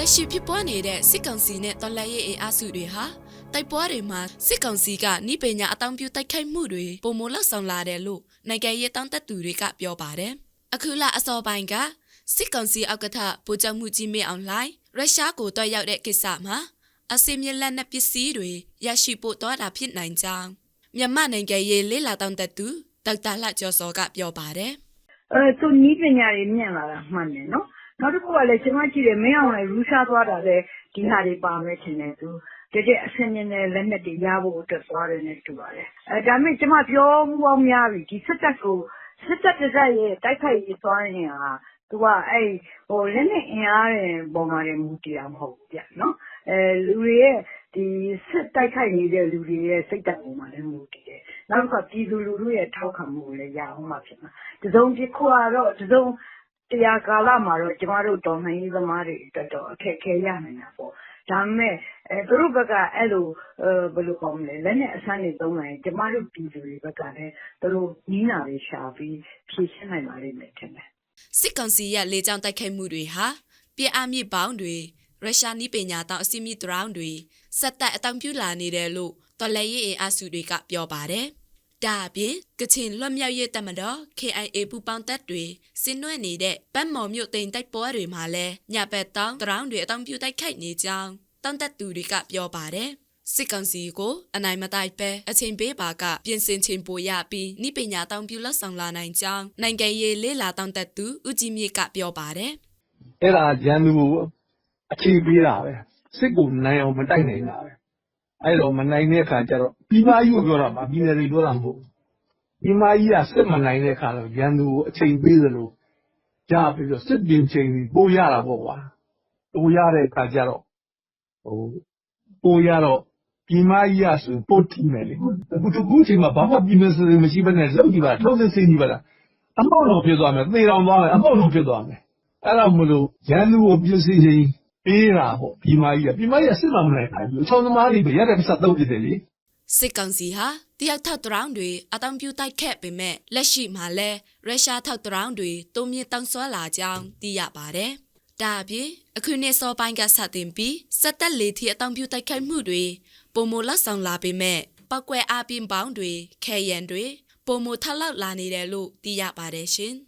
လက်ရှိဖြစ်ပွားနေတဲ့စစ်ကောင်စီနဲ့တော်လှန်ရေးအင်အားစုတွေဟာတိုက်ပွဲတွေမှာစစ်ကောင်စီကနှိပညာအတောင်ပြုတိုက်ခိုက်မှုတွေပုံမလောက်ဆောင်လာတယ်လို့နိုင်ငံရေးတောင်းတက်သူတွေကပြောပါတယ်။အခုလအစောပိုင်းကစစ်ကောင်စီအောက်ကထဗိုလ်ချုပ်မှုကြီးမင်းအောင်လှိုင်ရုရှားကိုတွားရောက်တဲ့ကိစ္စမှာအစင်မြလက်နက်ပစ္စည်းတွေရရှိဖို့တွားတာဖြစ်နိုင်ကြောင်းမြန်မာနိုင်ငံရေးလေးလာတောင်းတက်သူဒေါက်တာလှကျော်စောကပြောပါတယ်။အဲသူနီးပညာတွေမြင့်လာတာမှန်တယ်နော် နောက်တစ်ခုကလည်း ကျွန်မကြည့်တယ် မင်းအောင်လည်းရူရှားသွားတာလည်း ဒီဟာတွေ ပါမယ်ထင်တယ် သူတကယ်အဆင်မြင့်တဲ့ လက်နက်တွေ ရဖို့အတွက် သွားတယ်နဲ့ တူပါတယ်အဲဒါပေမဲ့ ကျွန်မပြောမှုပေါင်းများပြီ ဒီစစ်တပ်ကို စစ်တပ်တစ်ဆက်ရဲ့ တိုက်ခိုက်ရေးသွားရင်ဟာ သူကအဲ့ဟိုလက်နဲ့အင်အားတွေပုံမှန်တွေမူတည်တာ မဟုတ်ဘူးပြနော်အဲလူတွေရဲ့ဒီစစ်တိုက်ခိုက်နေတဲ့ လူတွေရဲ့ စိတ်ဓာတ်ပုံမှန်လည်း မူတည်တယ် နောက်ကပြည်သူလူထုရဲ့ ထောက်ခံမှုကိုလည်းရအောင်မှဖြစ်မှာတစုံတစ်ခုကတော့ တစုံ တရားကာလမှာတော့ ကျမတို့ တော်လှန်ရေးသမားတွေအတွက်တော့ အခက်အခဲ ရနိုင်တာပေါ့ ဒါပေမဲ့အဲသူတို့ဘက်က အဲ့လိုအဲဘယ်လိုကောင်းမလဲလက်နဲ့အဆန်းတွေ သုံးလိုက်ရင် ကျမတို့ ပြည်သူတွေဘက်ကလည်း သူတို့နီးနာတွေရှာပြီး ဖြည့်ရှင်းနိုင်ပါလိမ့်မယ်ထင်တယ် စစ်ကောင်စီရဲ့ လေကြောင်းတိုက်ခိုက်မှုတွေဟာ ပြည်အားမြစ်ပေါင်းတွေ ရုရှားနီးပညာတောင်အစီအမီဒရောင်းတွေစက်တက်အတောင်ပြူလာနေတယ်လို့ တော်လက်ရေးအင်အားစုတွေက ပြောပါတယ်။ ဒါအပြင်ကချင်လွတ်မြောက်ရေးတပ်မတော် KIA ပူပေါင်းတပ်တွေစင်နွဲ့နေတဲ့ဗတ်မော်မြို့တိန်တိုက်ပွဲတွေမှာလည်းညဘက်တောင်ဒရောင်းတွေအတောင်ပြူတိုက်ခိုက်နေကြောင်းတောင်တပ်သူတွေကပြောပါတယ်။စစ်ကောင်စီကိုအနိုင်မတိုက်ပဲအချိန်ပေးပါကပြင်ဆင်ချိန်ပိုရပြီးနိပညာတောင်ပြူလောက်ဆောင်လာနိုင်ကြောင်းနိုင်ငံရေးလေးလာတောင်တက်သူဦးကြီးမြင့်ကပြောပါတယ်အဲ့ဒါရန်သူကိုအခြေပေးတာပဲစစ်ကိုနိုင်အောင်မတိုက်နိုင်တာပဲ အဲ့တော့မနိုင်တဲ့အခါကျတော့ပြီးမကြီးကိုပြောတာပါပြည်နယ်တွေပြောတာမဟုတ်ဘူးပြီးမကြီးကစစ်မနိုင်တဲ့အခါတော့ရန်သူကိုအချိန်ပေးသလိုကြားပြီးတော့စစ်ပြင်ချိန်ပြီးပို့ရတာပေါ့ကွာပို့ရတဲ့အခါကျတော့ဟိုပို့ရတော့ပြည်မကြီးကဆိုပို့ထီမယ်လေအခုတကူချိန်မှာဘာမှပြည်မစင်မရှိဘဲနဲ့လောက်ကြည့်ပါထုတ်စစ်စင်းကြည့်ပါလားအမောက်တော့ဖြစ်သွားမယ်သေတော်သွားမယ်အမောက်တော့ဖြစ်သွားမယ်အဲ့ဒါမလို့ရန်သူကိုပြည့်စည်ချင်း ပေးတာပေါ့ဒီမကြီးကဒီမကြီးကစစ်မှမနိုင်ဘူးအချောင်းသမားတွေပဲရတဲ့ပစ္စသုံးပြတယ်လေစစ်ကောင်စီဟာတယောက်ထောက်ဒရောင်းတွေအတောင်ပြူတိုက်ခက်ပေမဲ့လက်ရှိမှာလဲရုရှားထောက်ဒရောင်းတွေတုံးမြင့်တောင်းဆွဲလာကြောင်းသိရပါတယ်။ဒါအပြင်အခုနှစ်စောပိုင်းကစတင်ပြီးစက်တက်လေထီအတောင်ပြူတိုက်ခိုက်မှုတွေပုံမလက်ဆောင်လာပေမဲ့ပောက်ကွဲအပင်ပေါင်းတွေခဲရန်တွေပုံမထလောက်လာနေတယ်လို့သိရပါတယ်ရှင်။